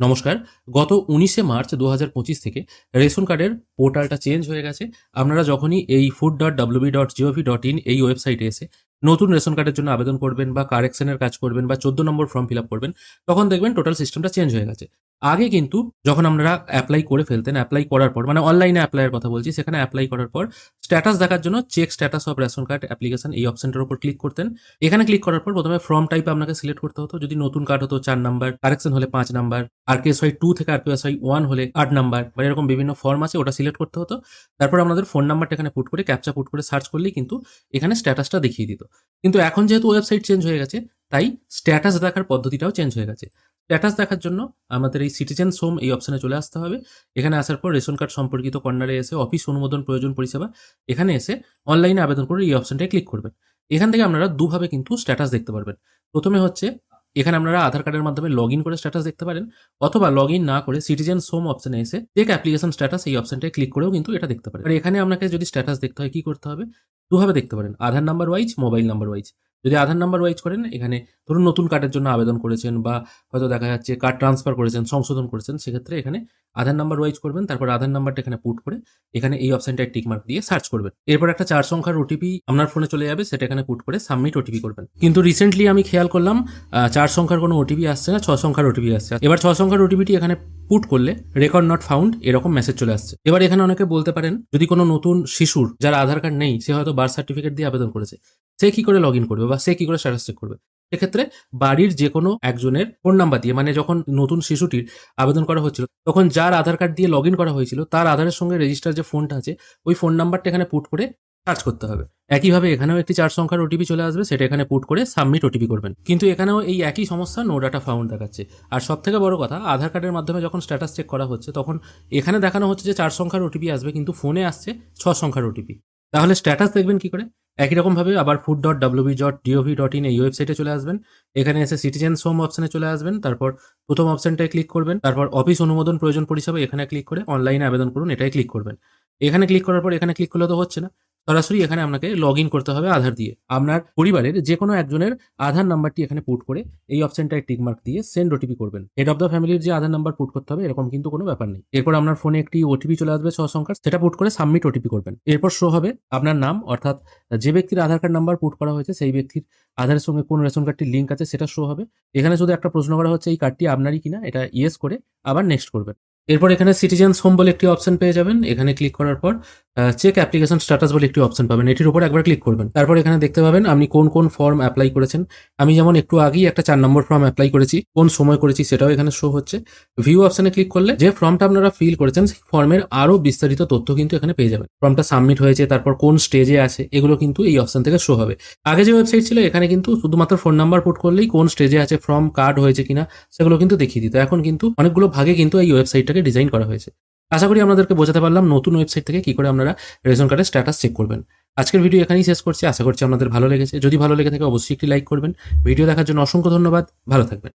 নমস্কার, গত উনিশে মার্চ দু হাজার পঁচিশ থেকে রেশন কার্ডের পোর্টালটা চেঞ্জ হয়ে গেছে। আপনারা যখনই এই food dot W B dot G O V dot in এই ওয়েবসাইটে এসে নতুন রেশন কার্ডের জন্য আবেদন করবেন বা কারেকশনের কাজ করবেন বা চোদ্দ নম্বর ফর্ম ফিল আপ করবেন, তখন দেখবেন টোটাল সিস্টেমটা চেঞ্জ হয়ে গেছে। আগে কিন্তু যখন আপনারা অ্যাপ্লাই করে ফেলতেন অ্যাপ্লাই করার পর মানে অনলাইনে অ্যাপ্লাইয়ের কথা বলছি, সেখানে অ্যাপ্লাই করার পর স্ট্যাটাস দেখার জন্য check status of ration card application এই অপশনটার উপর ক্লিক করতেন। এখানে ক্লিক করার পর প্রথমে ফর্ম টাইপ আপনাকে সিলেক্ট করতে হতো। যদি নতুন কার্ড হতো, চার নাম্বার কারেকশন হলে পাঁচ নাম্বার আর কেস ওয়াই টু থেকে আর কেস ওয়াই ওয়ান হলে আট নাম্বার বা এরকম বিভিন্ন ফর্ম আছে, ওটা সিলেক্ট করতে হতো। তারপর আপনাদের ফোন নাম্বারটা এখানে পুট করে ক্যাপচা পুট করে সার্চ করলেই কিন্তু এখানে স্ট্যাটাসটা দেখিয়ে দিত। কিন্তু এখন যেহেতু ওয়েবসাইট চেঞ্জ হয়ে গেছে, তাই স্ট্যাটাস দেখার পদ্ধতিটাও চেঞ্জ হয়ে গেছে। স্ট্যাটাস দেখার জন্য আমাদের এই সিটিজেন হোম এই অপশানে চলে আসতে হবে। এখানে আসার পর রেশন কার্ড সম্পর্কিত কর্নারে এসে অফিস অনুমোদন প্রয়োজন পরিষেবা, এখানে এসে অনলাইনে আবেদন করে এই অপশনটায় ক্লিক করবেন। এখান থেকে আপনারা দুভাবে কিন্তু স্ট্যাটাস দেখতে পারবেন। প্রথমে হচ্ছে, এখানে আপনারা আধার কার্ডের মাধ্যমে লগ ইন করে স্ট্যাটাস দেখতে পারেন, অথবা লগ ইন না করে সিটিজেন হোম অপশানে এসে চেক অ্যাপ্লিকেশন স্ট্যাটাস এই অপশনটায় ক্লিক করেও কিন্তু এটা দেখতে পারেন। আর এখানে আপনাকে যদি স্ট্যাটাস দেখতে হয়, কি করতে হবে? দুভাবে দেখতে পারেন। Aadhaar number wise mobile number wise যদি আধার নাম্বার ওয়াইজ করেন, এখানে ধরুন নতুন কার্ডের জন্য আবেদন করেছেন বা হয়তো দেখা যাচ্ছে কার্ড ট্রান্সফার করেছেন, সংশোধন করেছেন, সেক্ষেত্রে এখানে আধার নাম্বার ওয়াইজ করবেন, তারপর আধার নাম্বারটা এখানে পুট করে এখানে এই অপশনটায় টিক মার্ক দিয়ে সার্চ করবেন। এরপর একটা চার সংখ্যার ওটিপি আপনার ফোনে চলে যাবে, সেটা এখানে পুট করে সাবমিট ওটিপি করবেন। কিন্তু রিসেন্টলি আমি খেয়াল করলাম চার সংখ্যার কোনো ওটিপি আসছে না, ছ সংখ্যার ওটিপি আসছে। এবার ছ সংখ্যার ওটিপিটি এখানে পুট করলে রেকর্ড নট ফাউন্ড এরকম মেসেজ চলে আসছে। এবার এখানে অনেকে বলতে পারেন, যদি কোনো নতুন শিশুর, যার আধার কার্ড নেই, সে হয়তো বার্থ সার্টিফিকেট দিয়ে আবেদন করেছে। সে কি করে লগ ইন করবে বা সে কি করে স্ট্যাটাস চেক করবে? সেক্ষেত্রে বাড়ির যে কোনো একজনের ফোন নাম্বার দিয়ে মানে যখন নতুন শিশুটির আবেদন করা হচ্ছিল, তখন যার আধার কার্ড দিয়ে লগ করা হয়েছিল, তার আধারের সঙ্গে রেজিস্টার যে ফোনটা আছে, ওই ফোন নাম্বারটা এখানে পুট করে সার্চ করতে হবে। একইভাবে এখানেও একটি চার সংখ্যার ওটিপি চলে আসবে, সেটা এখানে পুট করে সাবমিট ওটিপি করবেন। কিন্তু এখানেও এই একই সমস্যা নো ডাটা ফাউন্ড দেখাচ্ছে। আর সব থেকে বড় কথা, আধার কার্ডের মাধ্যমে যখন স্ট্যাটাস চেক করা হচ্ছে, তখন এখানে দেখানো হচ্ছে যে চার সংখ্যার ওটিপি আসবে, কিন্তু ফোনে আসছে ছ সংখ্যার ওটিপি তাহলে স্ট্যাটাস দেখবেন কি করে? একই রকমভাবে আবার food dot W B dot G O V dot in এই ওয়েবসাইটে চলে আসবেন। এখানে এসে সিটিজেন হোম অপশনে চলে আসবেন। তারপর প্রথম অপশনটায় ক্লিক করবেন। তারপর অফিস অনুমোদন প্রয়োজন পরিষেবা এখানে ক্লিক করে অনলাইনে আবেদন করুন, এটাই ক্লিক করবেন। এখানে ক্লিক করার পর এখানে ক্লিক করলে তো হচ্ছে না। সরাসরি এখানে আপনাকে লগ ইন করতে হবে আধার দিয়ে। আপনার পরিবারের যে কোনো একজনের আধার নাম্বারটি এখানে পুট করে এই অপশনটায় টিকমার্ক দিয়ে সেন্ড ওটিপি করবেন। হেড অফ দ্য ফ্যামিলির যে আধার নাম্বার পুট করতে হবে, এরকম কিন্তু কোনো ব্যাপার নেই। এরপর আপনার ফোনে একটি ওটিপি চলে আসবে ছ সংখ্যার সেটা পুট করে সাবমিট ওটিপি করবেন। এরপর শো হবে আপনার নাম, অর্থাৎ যে ব্যক্তির আধার কার্ড নাম্বার পুট করা হয়েছে, সেই ব্যক্তির আধারের সঙ্গে কোন রেশন কার্ডটির লিঙ্ক আছে, সেটা শো হবে। এখানে শুধু একটা প্রশ্ন করা হচ্ছে, এই কার্ডটি আপনারই কিনা? এটা ইয়েস করে আবার নেক্সট করবেন। এরপর এখানে সিটিজেন্স হোম বলে একটি অপশন পেয়ে যাবেন। এখানে ক্লিক করার পর চেক অ্যাপ্লিকেশন স্ট্যাটাস বলে একটি অপশন পাবেন। এটির উপর একবার ক্লিক করবেন। তারপর এখানে দেখতে পাবেন আপনি কোন কোন ফর্ম অ্যাপ্লাই করেছেন। আমি যেমন একটু আগেই একটা চার নম্বর ফর্ম অ্যাপ্লাই করেছি, কোন সময় করেছি সেটাও এখানে শো হচ্ছে। ভিউ অপশনে ক্লিক করলে যে ফর্মটা আপনারা ফিল করেছেন, সেই ফর্মের আরও বিস্তারিত তথ্য কিন্তু এখানে পেয়ে যাবেন। ফর্মটা সাবমিট হয়েছে, তারপর কোন স্টেজে আছে, এগুলো কিন্তু এই অপশন থেকে শো হবে। আগে যে ওয়েবসাইট ছিল, এখানে কিন্তু শুধুমাত্র ফোন নাম্বার পুট করলেই কোন স্টেজে আছে ফর্ম কার্ড হয়েছে কিনা, সেগুলো কিন্তু দেখিয়ে দিত। এখন কিন্তু অনেকগুলো ভাগে কিন্তু এই ওয়েবসাইটটাকে ডিজাইন করা হয়েছে। আশা করি আপনাদেরকে বোঝাতে পারলাম নতুন ওয়েবসাইট থেকে কি করে আপনারা রেশন কার্ডের স্ট্যাটাস চেক করবেন। আজকের ভিডিও এখানেই শেষ করছি। আশা করছি আপনাদের ভালো লেগেছে। যদি ভালো লেগে থাকে অবশ্যই একটি লাইক করবেন। ভিডিও দেখার জন্য অসংখ্য ধন্যবাদ। ভালো থাকবেন।